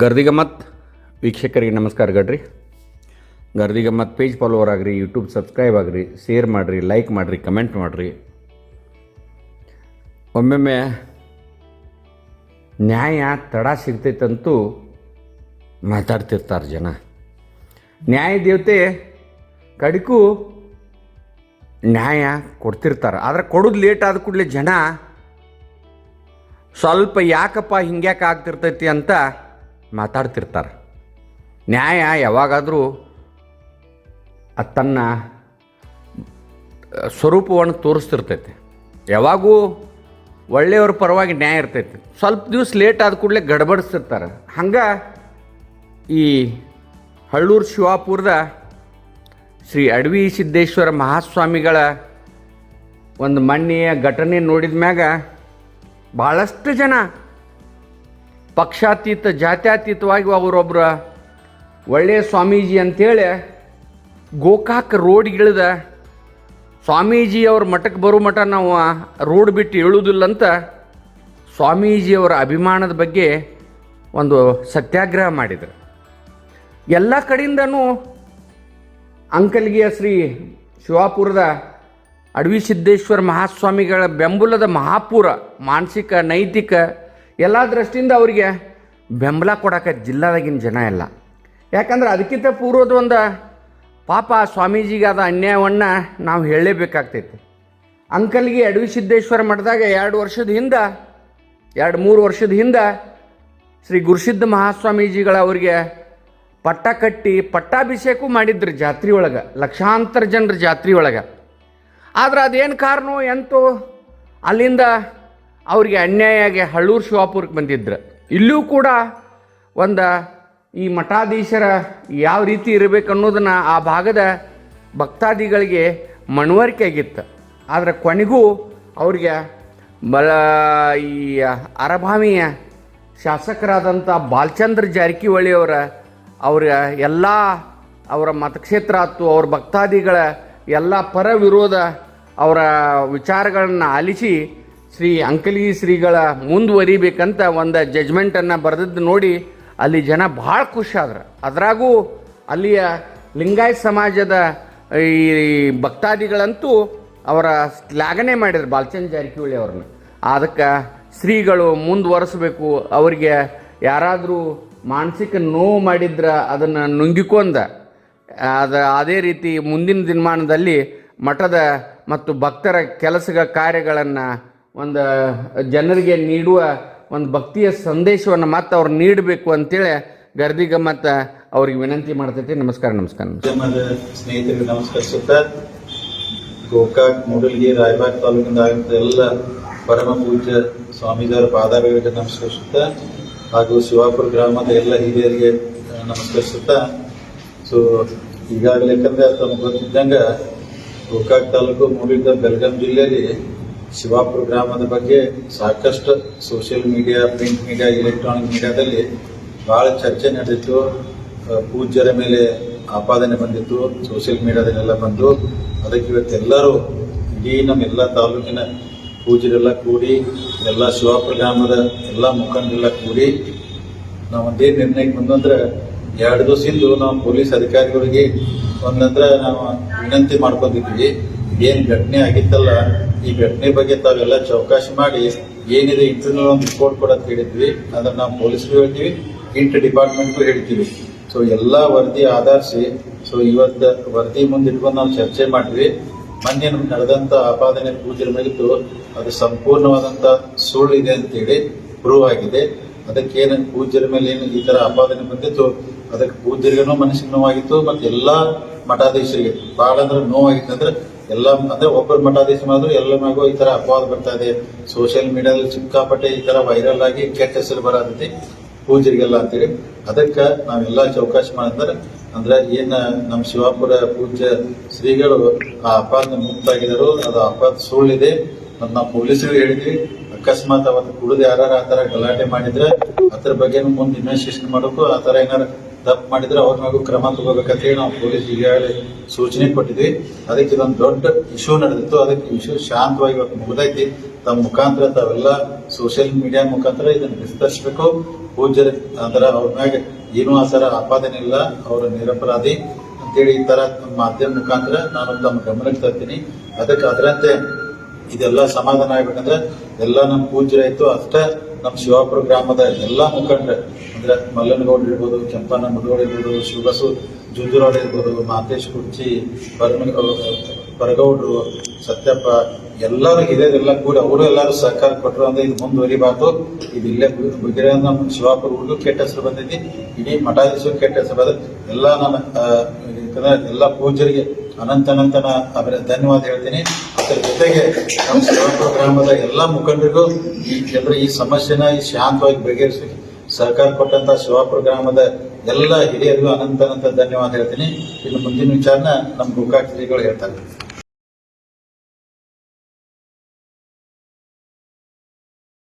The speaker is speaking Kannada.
ಗರ್ದಿಗಮ್ಮತ್ ವೀಕ್ಷಕರಿಗೆ ನಮಸ್ಕಾರ ಗಡ್ರಿ. ಗರ್ದಿಗಮ್ಮತ್ ಪೇಜ್ ಫಾಲೋವರ್ ಆಗ್ರಿ ಯೂಟ್ಯೂಬ್ ಸಬ್ಸ್ಕ್ರೈಬ್ ಆಗಿರಿ ಶೇರ್ ಮಾಡಿರಿ ಲೈಕ್ ಮಾಡಿರಿ ಕಮೆಂಟ್ ಮಾಡಿರಿ. ಒಮ್ಮೊಮ್ಮೆ ನ್ಯಾಯ ತಡ ಸಿಗ್ತೈತಂತೂ ಮಾತಾಡ್ತಿರ್ತಾರೆ ಜನ. ನ್ಯಾಯ ದೇವತೆ ಕಡಿಗೂ ನ್ಯಾಯ ಕೊಡ್ತಿರ್ತಾರೆ. ಆದರೆ ಕೊಡೋದು ಲೇಟ್ ಆದ ಕೂಡಲೇ ಜನ ಸ್ವಲ್ಪ ಯಾಕಪ್ಪ ಹಿಂಗ್ಯಾಕೆ ಆಗ್ತಿರ್ತೈತಿ ಅಂತ ಮಾತಾಡ್ತಿರ್ತಾರೆ. ನ್ಯಾಯ ಯಾವಾಗಾದರೂ ತನ್ನ ಸ್ವರೂಪವನ್ನು ತೋರಿಸ್ತಿರ್ತೈತೆ. ಯಾವಾಗೂ ಒಳ್ಳೆಯವ್ರ ಪರವಾಗಿ ನ್ಯಾಯ ಇರ್ತೈತಿ. ಸ್ವಲ್ಪ ದಿವಸ ಲೇಟ್ ಆದ ಕೂಡಲೇ ಗಡಬಡಿಸ್ತಿರ್ತಾರೆ. ಹಂಗೆ ಈ ಹಳ್ಳೂರು ಶಿವಾಪುರದ ಶ್ರೀ ಅಡವಿ ಸಿದ್ದೇಶ್ವರ ಮಹಾಸ್ವಾಮಿಗಳ ಒಂದು ಮಣ್ಣಿಯ ಘಟನೆ ನೋಡಿದ ಮ್ಯಾಗ ಭಾಳಷ್ಟು ಜನ ಪಕ್ಷಾತೀತ, ಜಾತ್ಯಾತೀತವಾಗಿ ಅವರೊಬ್ಬರ ಒಳ್ಳೆಯ ಸ್ವಾಮೀಜಿ ಅಂಥೇಳಿ ಗೋಕಾಕ್ ರೋಡ್ಗಿಳಿದ ಸ್ವಾಮೀಜಿಯವ್ರ ಮಠಕ್ಕೆ ಬರೋ ಮಠ ನಾವು ರೋಡ್ ಬಿಟ್ಟು ಇಳುವುದಿಲ್ಲ ಅಂತ ಸ್ವಾಮೀಜಿಯವರ ಅಭಿಮಾನದ ಬಗ್ಗೆ ಒಂದು ಸತ್ಯಾಗ್ರಹ ಮಾಡಿದರು. ಎಲ್ಲ ಕಡೆಯಿಂದನೂ ಅಂಕಲ್ಗಿಯ ಶ್ರೀ ಶಿವಾಪುರದ ಅಡವಿ ಸಿದ್ದೇಶ್ವರ ಮಹಾಸ್ವಾಮಿಗಳ ಬೆಂಬಲದ ಮಹಾಪುರ ಮಾನಸಿಕ, ನೈತಿಕ ಎಲ್ಲ ದೃಷ್ಟಿಯಿಂದ ಅವರಿಗೆ ಬೆಂಬಲ ಕೊಡೋಕೆ ಜಿಲ್ಲಾದಾಗಿನ ಜನ ಎಲ್ಲ ಯಾಕಂದ್ರೆ ಅದಕ್ಕಿಂತ ಪೂರ್ವದ ಒಂದು ಪಾಪ ಸ್ವಾಮೀಜಿಗಾದ ಅನ್ಯಾಯವನ್ನು ನಾವು ಹೇಳಲೇಬೇಕಾಗ್ತೈತಿ. ಅಂಕಲ್ಗೆ ಅಡವಿ ಸಿದ್ದೇಶ್ವರ ಮಠದಾಗ ಎರಡು ವರ್ಷದ ಹಿಂದೆ, ಎರಡು ಮೂರು ವರ್ಷದ ಹಿಂದೆ ಶ್ರೀ ಗುರುಸಿದ್ಧ ಮಹಾಸ್ವಾಮೀಜಿಗಳ ಅವರಿಗೆ ಪಟ್ಟ ಕಟ್ಟಿ ಪಟ್ಟಾಭಿಷೇಕ ಮಾಡಿದ್ರು ಜಾತ್ರೆ ಒಳಗೆ, ಲಕ್ಷಾಂತರ ಜನರ ಜಾತ್ರೆ ಒಳಗೆ. ಆದ್ರೆ ಅದೇನು ಕಾರಣ ಎಂತೋ ಅಲ್ಲಿಂದ ಅವ್ರಿಗೆ ಆಗಿ ಹಳ್ಳೂರು ಶಿವಾಪುರಕ್ಕೆ ಬಂದಿದ್ರು. ಇಲ್ಲೂ ಕೂಡ ಒಂದು ಈ ಮಠಾಧೀಶರ ಯಾವ ರೀತಿ ಇರಬೇಕು ಅನ್ನೋದನ್ನು ಆ ಭಾಗದ ಭಕ್ತಾದಿಗಳಿಗೆ ಮನವರಿಕೆ ಆಗಿತ್ತು. ಆದರೆ ಕೊನೆಗೂ ಅವ್ರಿಗೆ ಬಲ ಈ ಅರಭಾಮಿಯ ಶಾಸಕರಾದಂಥ ಬಾಲಚಂದ್ರ ಜಾರಕಿಹೊಳಿ ಅವರ ಅವರ ಎಲ್ಲ ಅವರ ಮತಕ್ಷೇತ್ರ ಆಯ್ತು, ಅವ್ರ ಭಕ್ತಾದಿಗಳ ಎಲ್ಲ ಪರ ವಿರೋಧ ಅವರ ವಿಚಾರಗಳನ್ನು ಆಲಿಸಿ ಶ್ರೀ ಅಂಕಲಿ ಶ್ರೀಗಳ ಮುಂದುವರಿಬೇಕಂತ ಒಂದು ಜಜ್ಮೆಂಟನ್ನು ಬರೆದದ್ದು ನೋಡಿ ಅಲ್ಲಿ ಜನ ಭಾಳ ಖುಷಿ ಅದರಾಗೂ ಅಲ್ಲಿಯ ಲಿಂಗಾಯತ್ ಸಮಾಜದ ಈ ಭಕ್ತಾದಿಗಳಂತೂ ಅವರ ಶ್ಲಾಘನೆ ಮಾಡಿದ್ರು ಬಾಲಚಂದ್ರ ಜಾರಕಿಹೊಳಿ ಅವ್ರನ್ನ. ಅದಕ್ಕೆ ಶ್ರೀಗಳು ಮುಂದುವರೆಸಬೇಕು, ಅವರಿಗೆ ಯಾರಾದರೂ ಮಾನಸಿಕ ನೋವು ಮಾಡಿದ್ರ ಅದನ್ನು ನುಂಗಿಕೊಂಡ ಅದ ಅದೇ ರೀತಿ ಮುಂದಿನ ದಿನಮಾನದಲ್ಲಿ ಮಠದ ಮತ್ತು ಭಕ್ತರ ಕೆಲಸಗಳ ಕಾರ್ಯಗಳನ್ನು ಒಂದು ಜನರಿಗೆ ನೀಡುವ ಒಂದು ಭಕ್ತಿಯ ಸಂದೇಶವನ್ನು ಮತ್ತೆ ಅವ್ರು ನೀಡಬೇಕು ಅಂತೇಳಿ ಗರ್ದಿಗ ಮತ್ತು ಅವ್ರಿಗೆ ವಿನಂತಿ ಮಾಡ್ತೈತಿ. ನಮಸ್ಕಾರ ನಮಸ್ಕಾರ ಸ್ನೇಹಿತರಿಗೆ ನಮಸ್ಕರಿಸುತ್ತಾ ಗೋಕಾಕ್, ಮೂಡಲ್ಗಿ, ರಾಯಬಾಗ್ ತಾಲೂಕಿನ ಎಲ್ಲ ಪರಮ ಪೂಜ್ಯ ಸ್ವಾಮೀಜಿಯವರ ಪಾದಾಭಿಗಳಿಗೆ ನಮಸ್ಕರಿಸುತ್ತಾ ಹಾಗೂ ಶಿವಾಪುರ ಗ್ರಾಮದ ಎಲ್ಲ ಹಿರಿಯರಿಗೆ ನಮಸ್ಕರಿಸುತ್ತ ಸೊ, ಈಗಾಗಲೇ ಯಾಕಂದ್ರೆ ತಮ್ಗೆ ಗೊತ್ತಿದ್ದಂಗೆ ಗೋಕಾಕ್ ತಾಲೂಕು ಮೂಡಿದ ಬೆಳಗಾಂ ಜಿಲ್ಲೆಯಲ್ಲಿ ಶಿವಾಪುರ ಗ್ರಾಮದ ಬಗ್ಗೆ ಸಾಕಷ್ಟು social media print media electronic ಮೀಡಿಯಾದಲ್ಲಿ ಭಾಳ ಚರ್ಚೆ ನಡೆದಿತ್ತು. ಪೂಜ್ಯರ ಮೇಲೆ ಆಪಾದನೆ ಬಂದಿತ್ತು ಸೋಷಿಯಲ್ ಮೀಡಿಯಾದಲ್ಲೆಲ್ಲ ಬಂದು. ಅದಕ್ಕೆ ಇವತ್ತೆಲ್ಲರೂ ಇಡೀ ನಮ್ಮೆಲ್ಲ ತಾಲೂಕಿನ ಪೂಜ್ಯರೆಲ್ಲ ಕೂಡಿ, ಎಲ್ಲ ಶಿವಾಪುರ ಗ್ರಾಮದ ಎಲ್ಲ ಮುಖಂಡರೆಲ್ಲ ಕೂಡಿ ನಾವು ಒಂದೇ ನಿರ್ಣಯಕ್ಕೆ ಬಂದು ಅಂದ್ರೆ ಎರಡು ದಿವಸ ಹಿಂದೂ ನಾವು ಪೊಲೀಸ್ ಅಧಿಕಾರಿಗಳಿಗೆ ಒಂದಂದ್ರೆ ನಾವು ವಿನಂತಿ ಮಾಡ್ಕೊಂಡಿದ್ವಿ ಏನ್ ಘಟನೆ ಆಗಿತ್ತಲ್ಲ, ಈ ಘಟನೆ ಬಗ್ಗೆ ತಾವೆಲ್ಲ ಚೌಕಾಶಿ ಮಾಡಿ ಏನಿದೆ ಇಂಟರ್ನಲ್ ಒಂದು ರಿಪೋರ್ಟ್ ಕೊಡೋದು ಹೇಳಿದ್ವಿ ಅದನ್ನ ನಾವು ಪೊಲೀಸ್ಗೂ ಹೇಳ್ತೀವಿ ಇಂಟ್ ಡಿಪಾರ್ಟ್ಮೆಂಟ್ಗೂ ಹೇಳ್ತೀವಿ. ಸೊ ಎಲ್ಲಾ ವರದಿ ಆಧರಿಸಿ ಸೊ ಇವತ್ತು ವರದಿ ಮುಂದೆ ಇಟ್ಕೊಂಡು ನಾವು ಚರ್ಚೆ ಮಾಡಿದ್ವಿ ಮೊನ್ನೆ ನಮ್ಗೆ ನಡೆದಂತ ಆಪಾದನೆ ಪೂಜೆ ಮೇಲಿತ್ತು ಅದು ಸಂಪೂರ್ಣವಾದಂತ ಸುಳ್ಳು ಇದೆ ಅಂತೇಳಿ ಪ್ರೂವ್ ಆಗಿದೆ. ಅದಕ್ಕೆ ಏನಂತ ಪೂಜ್ಯರ ಮೇಲೆ ಏನು ಈ ಥರ ಆಪಾದನೆ ಬಂದಿತ್ತು, ಅದಕ್ಕೆ ಪೂಜ್ಯರಿಗೂ ಮನಸ್ಸಿಗೆ ನೋವಾಗಿತ್ತು ಮತ್ತು ಎಲ್ಲ ಮಠಾಧೀಶರಿಗೆ ಭಾಳ ಅಂದ್ರೆ ನೋವಾಗಿತ್ತು ಅಂದ್ರೆ ಎಲ್ಲ, ಅಂದ್ರೆ ಒಬ್ಬರು ಮಠಾಧೀಶ ಮಾಡಿದ್ರು ಎಲ್ಲ ಮಗು ಈ ತರ ಅಪವಾದ ಬರ್ತಾ ಇದೆ. ಸೋಷಿಯಲ್ ಮೀಡಿಯಾದಲ್ಲಿ ಸಿಕ್ಕಾಪಟ್ಟೆ ಈ ತರ ವೈರಲ್ ಆಗಿ ಕೆಟ್ಟ ಹೆಸರು ಬರತೈತಿ ಪೂಜರಿಗೆಲ್ಲ ಅಂತೇಳಿ ಅದಕ್ಕೆ ನಾವೆಲ್ಲ ಚೌಕಾಶ ಮಾಡಿದ್ರೆ, ಅಂದ್ರೆ ಏನ ನಮ್ಮ ಶಿವಾಪುರ ಪೂಜ್ಯ ಶ್ರೀಗಳು ಆ ಅಪರಾಧ ಮುಕ್ತಾಗಿದರು ಅದು ಅಪರಾಧ ಸುಳ್ಳಿದೆ. ಮತ್ತು ನಾವು ಪೊಲೀಸರಿಗೆ ಹೇಳಿದ್ವಿ, ಅಕಸ್ಮಾತ್ ಅವತ್ತು ಕುಡಿದು ಯಾರು ಆ ತರ ಗಲಾಟೆ ಮಾಡಿದ್ರೆ, ಅದ್ರ ಬಗ್ಗೆನೂ ಮುಂದೆ ಇನ್ವೆಸ್ಟಿಗೇಷನ್ ಮಾಡೋಕು ಆ ತರ ಏನಾರ ತಪ್ಪು ಮಾಡಿದ್ರೆ ಅವ್ರ ಮಗು ಕ್ರಮ ತಗೋಬೇಕಂತ ಹೇಳಿ ನಾವು ಪೊಲೀಸ್ ಈಗಾಗಲೇ ಸೂಚನೆ ಕೊಟ್ಟಿದ್ವಿ. ಅದಕ್ಕೆ ಇದೊಂದು ದೊಡ್ಡ ಇಶ್ಯೂ ನಡೆದಿತ್ತು. ಅದಕ್ಕೆ ಇಶ್ಯೂ ಶಾಂತವಾಗಿ ಇವತ್ತು ಮುಗಿದೈತಿ. ತಮ್ಮ ಮುಖಾಂತರ ತಾವೆಲ್ಲ ಸೋಷಿಯಲ್ ಮೀಡಿಯಾ ಮುಖಾಂತರ ಇದನ್ನು ವಿಸ್ತರಿಸಬೇಕು. ಪೂಜ್ಯರ ಅಂದ್ರೆ ಅವ್ರ ಮ್ಯಾಗೆ ಏನೂ ಆ ಆಪಾದನೆ ಇಲ್ಲ. ಅವರು ನಿರಪರಾಧಿ ಅಂತೇಳಿ ಈ ತರ ಮಾಧ್ಯಮ ಮುಖಾಂತರ ನಾನು ತಮ್ಮ ಗಮನಕ್ಕೆ ತರ್ತೀನಿ. ಅದಕ್ಕೆ ಅದರಂತೆ ಇದೆಲ್ಲ ಸಮಾಧಾನ ಆಗ್ಬೇಕಂದ್ರೆ ಎಲ್ಲ ನಮ್ಮ ಪೂಜ್ಯರಾಯ್ತು. ಅಷ್ಟೇ ನಮ್ಮ ಶಿವಾಪುರ ಗ್ರಾಮದ ಎಲ್ಲ ಮುಖಂಡರು, ಅಂದ್ರೆ ಮಲ್ಲನಗೌಡ ಇರ್ಬೋದು, ಕೆಂಪಣ್ಣ ಮುದಗೋಡ ಇರ್ಬೋದು, ಶಿವಬಸು ಜುಂಜುರಾಡ್ ಇರ್ಬೋದು, ಮಾತೇಶ್ ಕುರ್ಚಿ ಬರ್ಮ ಪರಗೌಡ್ರು, ಸತ್ಯಪ್ಪ, ಎಲ್ಲರೂ ಹಿರಿಯರೆಲ್ಲ ಕೂಡ ಅವರು ಎಲ್ಲರೂ ಸಹಕಾರ ಕೊಟ್ಟರು ಅಂದ್ರೆ ಇದು ಮುಂದುವರಿಬಾರ್ದು ಇದು ಇಲ್ಲೇ ಬಿಗಿರ ನಮ್ಮ ಶಿವಾಪುರ ಊರಿಗೂ ಕೆಟ್ಟ ಹೆಸರು ಬಂದೈತಿ, ಇಡೀ ಮಠಾಧೀಶರು ಕೆಟ್ಟ ಹೆಸರು ಬಂದ ಎಲ್ಲ ನನ್ನ ಎಲ್ಲ ಪೂಜ್ಯರಿಗೆ ಅನಂತ ಅನಂತನ ಅವರ ಧನ್ಯವಾದ ಹೇಳ್ತೀನಿ. ಅದರ ಜೊತೆಗೆ ನಮ್ಮ ಶಿವಾಪುರ ಗ್ರಾಮದ ಎಲ್ಲ ಮುಖಂಡರಿಗೂ ಈ ಜನರ ಈ ಸಮಸ್ಯೆನ ಈ ಶಾಂತವಾಗಿ ಬಗೆಹರಿಸಿ ಸಹಕಾರ ಕೊಟ್ಟಂತ ಶಿವಾಪುರ ಗ್ರಾಮದ ಎಲ್ಲ ಹಿರಿಯರಿಗೂ ಅನಂತ ಅನಂತ ಧನ್ಯವಾದ ಹೇಳ್ತೀನಿ. ಇನ್ನು ಮುಂದಿನ ವಿಚಾರನ ನಮ್ಮ ಗೋಕಾಕ್ ಹೇಳ್ತಾರೆ.